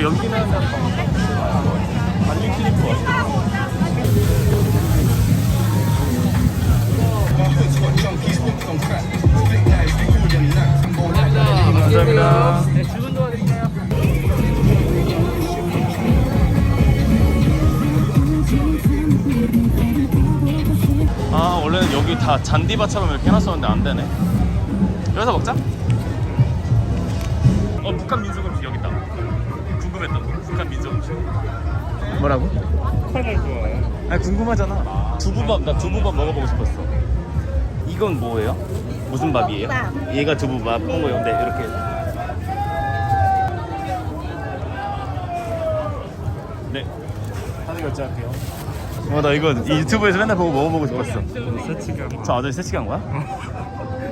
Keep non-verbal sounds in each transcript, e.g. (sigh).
저. 감사합니다. 네, 주문 도와드릴게요. 아 원래는 여기 다 잔디밭처럼 이렇게 해놨었는데 안 되네. 여기서 먹자. 어 북한 민속 음식 여기 있다. 궁금했던 거. 북한 민속 음식. 뭐라고? 북한을 좋아해. 아니 궁금하잖아. 두부밥 나 두부밥 먹어보고 싶었어. 이건 뭐예요? 무슨 밥이에요? 얘가 두부밥. 홍거 영대 이렇게. 네. 결제할게요. 와나 이거 이 유튜브에서 맨날 보고 먹어보고 싶었어. 세치가. 저 아저씨 세치간 거야?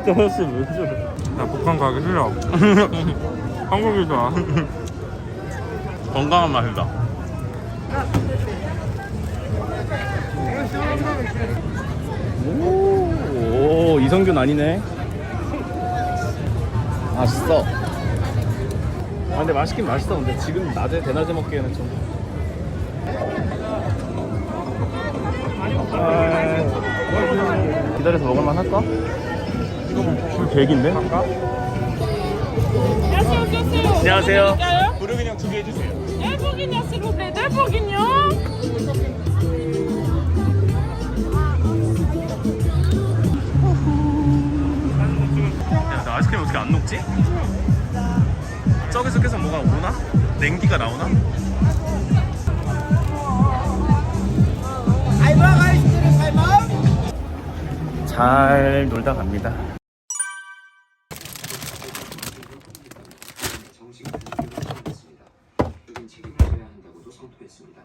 저 아저씨 왜 저래? 나 북한 가기 싫어. (laughs) 한국이 좋아. 건강한 맛이다. 오, 오 이성균 아니네. 맛있어. 아 근데 맛있긴 맛있어. 근데 지금 낮에 대낮에 먹기에는 좀. 아, 기다려서 먹을만 할까? 술 100인데? Merci, ok, c'est 안녕하세요. 부르기냥 두개 해주세요. Un bourguignon, s'il vous plaît. Deux bourguignons. 야, 나 아이스크림 어떻게 안 녹지? 저기서 계속 뭐가 오나? 냉기가 나오나? 잘 놀다 갑니다. 정식 조치를 하겠습니다. 적인 책임을 져야 한다고도 성토했습니다.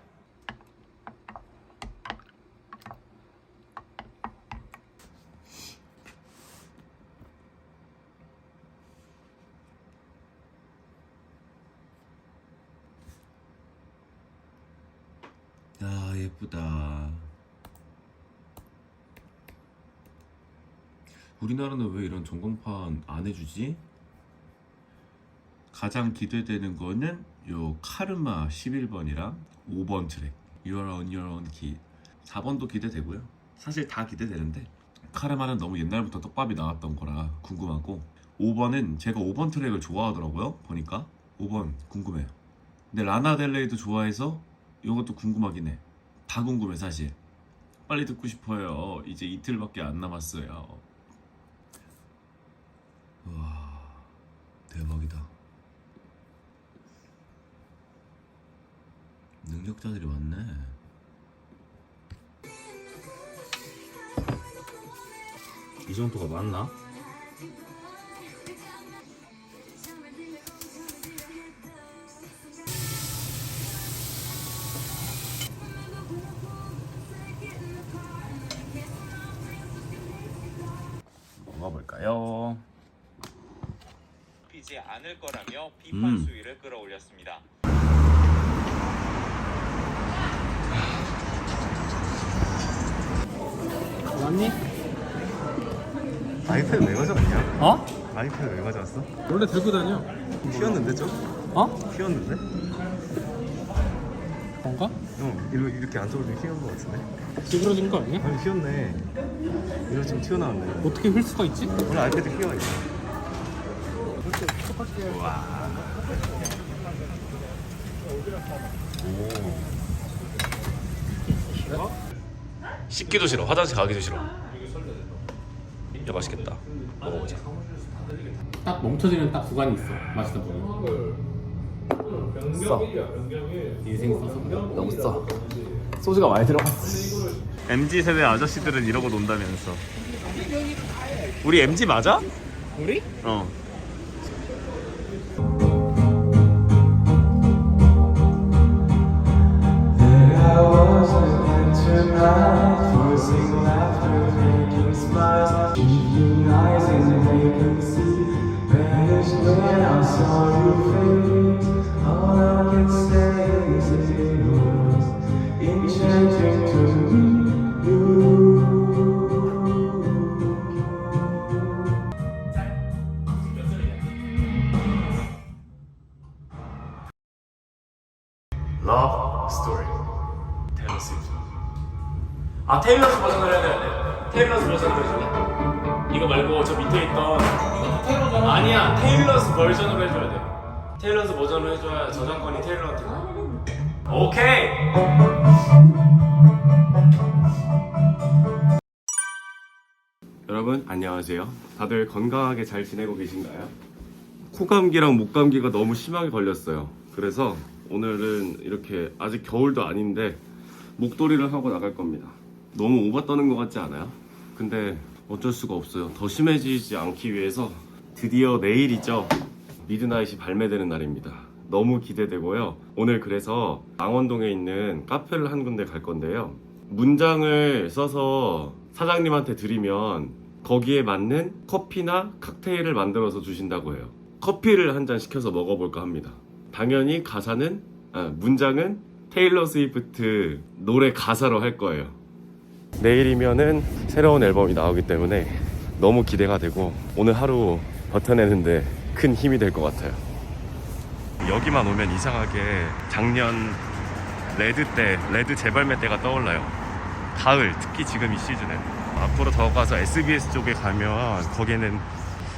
야 예쁘다. 우리나라는 왜 이런 전광판 안 해주지? 가장 기대되는 거는 요 카르마 11번이랑 5번 트랙. You're on your own key. 4번도 기대되고요. 사실 다 기대되는데. 카르마는 너무 옛날부터 떡밥이 나왔던 거라 궁금하고. 5번은 제가 5번 트랙을 좋아하더라고요 보니까. 5번 궁금해요. 근데 라나델레이도 좋아해서 이것도 궁금하긴 해. 다 궁금해 사실. 빨리 듣고 싶어요. 이제 이틀밖에 안 남았어요. 와 대박이다. 능력자들이 많네. 이 정도가 맞나? 먹어볼까요? 피지 않을 거라며 음. 비판 수위를 끌어올렸습니다. 맞니? 아이패드 왜 가져왔냐? 어? 아이패드 왜 가져왔어? 원래 들고 다녀. 휘었는데 좀? 어? 휘었는데? 그런가? 응 이렇게, 이렇게 안쪽으로 좀 휘은 거 같은데? 찌그러진 거 아니야? 아니 휘었네 이거 좀 튀어나왔네 어떻게 휠 수가 있지? 원래 아이패드 휘어 있어 씻기도 싫어. 화장실 가기도 싫어. 야 맛있겠다. 먹어보자. 딱 멈춰지는 딱 구간이 있어. 마시다 보면. 써. 인생. 너무 써. 소주가 많이 들어갔어. MZ 세대 아저씨들은 이러고 논다면서. 우리 MZ 맞아? 우리? 어. Love Story 테일러 스위프트 아 테일러 스 버전을 해야 돼 테일러 스 버전으로 해줄래? 이거 말고 저 밑에 있던 아니야 테일러 스 버전으로 해줘야 돼 테일러 스 버전으로 해줘야 저작권이 테일러한테 가 오케이 여러분 안녕하세요. 다들 건강하게 잘 지내고 계신가요? 코감기랑 목감기가 너무 심하게 걸렸어요. 그래서 오늘은 이렇게 아직 겨울도 아닌데 목도리를 하고 나갈 겁니다. 너무 오바 떠는 것 같지 않아요? 근데 어쩔 수가 없어요. 더 심해지지 않기 위해서 드디어 내일이죠. 미드나잇이 발매되는 날입니다. 너무 기대되고요. 오늘 그래서 망원동에 있는 카페를 한 군데 갈 건데요. 문장을 써서 사장님한테 드리면 거기에 맞는 커피나 칵테일을 만들어서 주신다고 해요. 커피를 한 잔 시켜서 먹어볼까 합니다. 당연히 가사는 아, 문장은 테일러 스위프트 노래 가사로 할 거예요. 내일이면은 새로운 앨범이 나오기 때문에 너무 기대가 되고 오늘 하루 버텨내는데 큰 힘이 될 것 같아요. 여기만 오면 이상하게 작년 레드 때, 레드 재발매 때가 떠올라요. 가을, 특히 지금 이 시즌에. 앞으로 더 가서 SBS 쪽에 가면 거기에는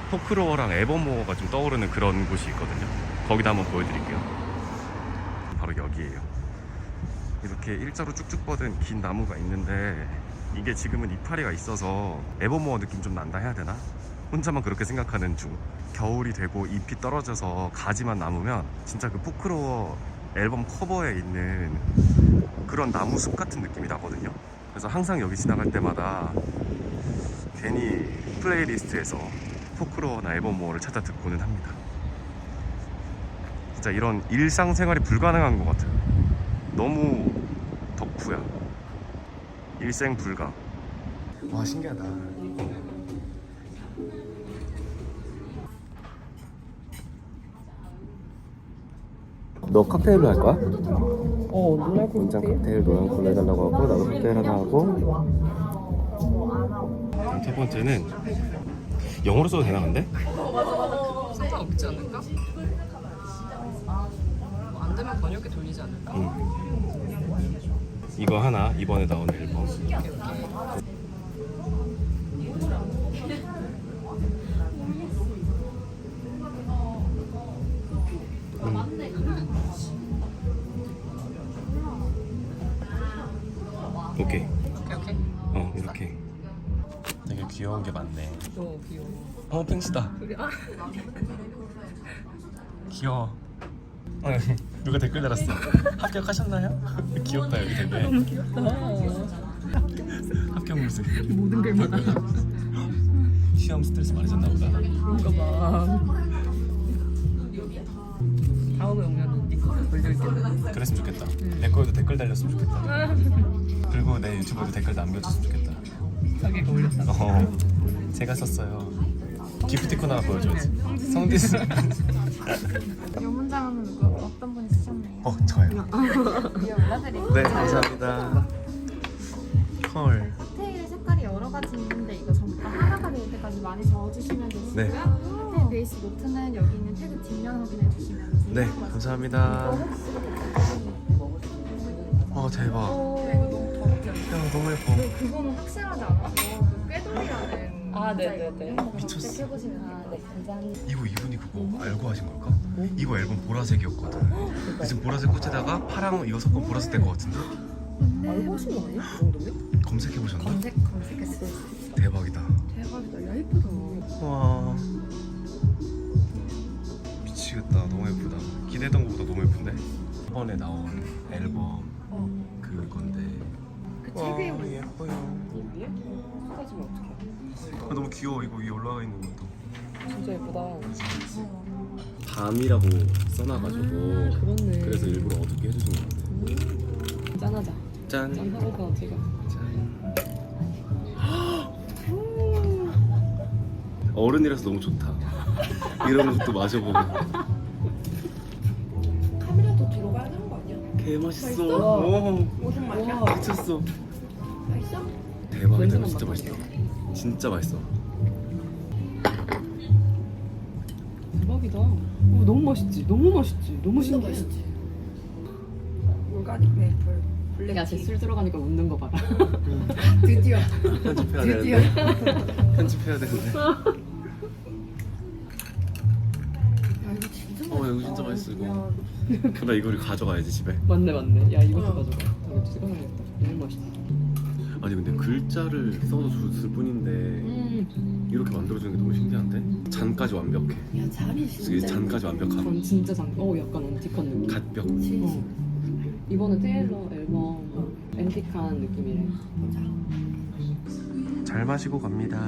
포크로어랑 에버모어가 좀 떠오르는 그런 곳이 있거든요. 거기다 한번 보여드릴게요. 바로 여기에요. 이렇게 일자로 쭉쭉 뻗은 긴 나무가 있는데 이게 지금은 이파리가 있어서 에버모어 느낌 좀 난다 해야 되나? 혼자만 그렇게 생각하는 중 겨울이 되고 잎이 떨어져서 가지만 남으면 진짜 그 포크로어 앨범 커버에 있는 그런 나무 숲 같은 느낌이 나거든요 그래서 항상 여기 지나갈 때마다 괜히 플레이리스트에서 포크로어나 앨범모어를 찾아 듣고는 합니다 진짜 이런 일상생활이 불가능한 것 같아요 너무 덕후야 일생 불가 와 신기하다. 너 칵테일로 할 거야? 어것 원장 칵테일 노란 콜라 해달라고 하고 나도 칵테일 하나 하고 첫 번째는 영어로 써도 되나 근데? 상관없지 않을까? 뭐안 되면 번역기 돌리지 않을까? 이거 하나 이번에 나온 앨범. 오케이. 오케이 오케이. 어 이렇게. 되게 귀여운 게 많네. 너무 귀여워. 어 펭수다. 귀여워 어, 누가 댓글 달았어? 합격하셨나요? (laughs) 귀엽다 여기 댓글 너무 귀엽다. 합격 물색 모든 걸 받아. (laughs) 시험 스트레스 많으셨나 보다. 그런가 봐 다음에 오면 니꺼 걸려있겠네. 그랬으면 좋겠다. 내 거에도 댓글 달렸으면 좋겠다. 그리고 내 유튜브에도 댓글 남겨줬으면 좋겠다. 자기가 올렸다. 어. 제가 썼어요. 기프티콘 하나 보여줘야지. 성디스 이 문장은 누구 어떤 분이 쓰셨나요? 어 저요 이거 올려드릴게요. 네 감사합니다. 헐. 칵테일 색깔이 여러 가지 있는데 이거 전부 다 하나가 될 때까지 많이 저어주시면 되시고요. 네. 칵테일 베이스 노트는 여기 있는 태그 뒷면 확인해 주시면 돼요. 네 감사합니다. 어 대박. 야 너무 예뻐. 그거는 확실하지 않아서 그 꾀돌이라는 아, 네네네. 미쳤어. 돼요. 네, 감사합니다. 이거 이분이 그거 알고 하신 걸까? 이거 앨범 보라색이었거든. 지금 보라색 꽃에다가 파랑 이거 섞은 보라색 될것 같은데? 알고 하신 거 아니야? 그 정도면? 검색해 보셨나? 검색 검색했어요. 대박이다. 대박이다 야 예쁘다 와 미치겠다. 너무 예쁘다. 기대했던 것보다 너무 예쁜데? 이번에 나온 앨범 그 건데 그와 TV에 예뻐요. 위에? 쏟아지면 어떡해? 아, 너무 귀여워. 이거 위에 올라가 있는 것도. 진짜 예쁘다. 밤이라고 써놔가지고 그렇네. 그래서 일부러 어둡게 해주신 것 같아요. 짠하자 짠. 짠 하고 제가 (gasps) 어른이라서 너무 좋다. 이런 것도 마셔보고 맛있어. 오, 무슨 맛이야? 미쳤어. 맛있어? 대박이다 진짜 맛있다. 진짜 맛있어. 대박이다. 어, 너무 맛있지? 너무 맛있지? 너무 신기해. 오가닉 메이플 블랙 야, 쟤술 들어가니까 웃는 거 봐라. (laughs) 드디어. (laughs) 편집해야 드디어. 되는데. (laughs) 편집해야 되는데 진짜 어 이거 진짜 맛있어 이거 나 이거를 가져가야지 집에 맞네, 맞네. 야, 이것도 어. 가져가. 이거 찍어놔야겠다. 너무 맛있다. 아니 근데 글자를 써서 줬을 뿐인데 음, 이렇게 만들어주는 게 너무 신기한데 잔까지 완벽해 야 잔이 이게 진짜 잔까지 완벽함 그건 진짜 장, 어, 약간 언틱한 느낌. 갓벽 어. 이번에 테일러 앨범 앤틱한 느낌이래. 보자 잘 마시고 갑니다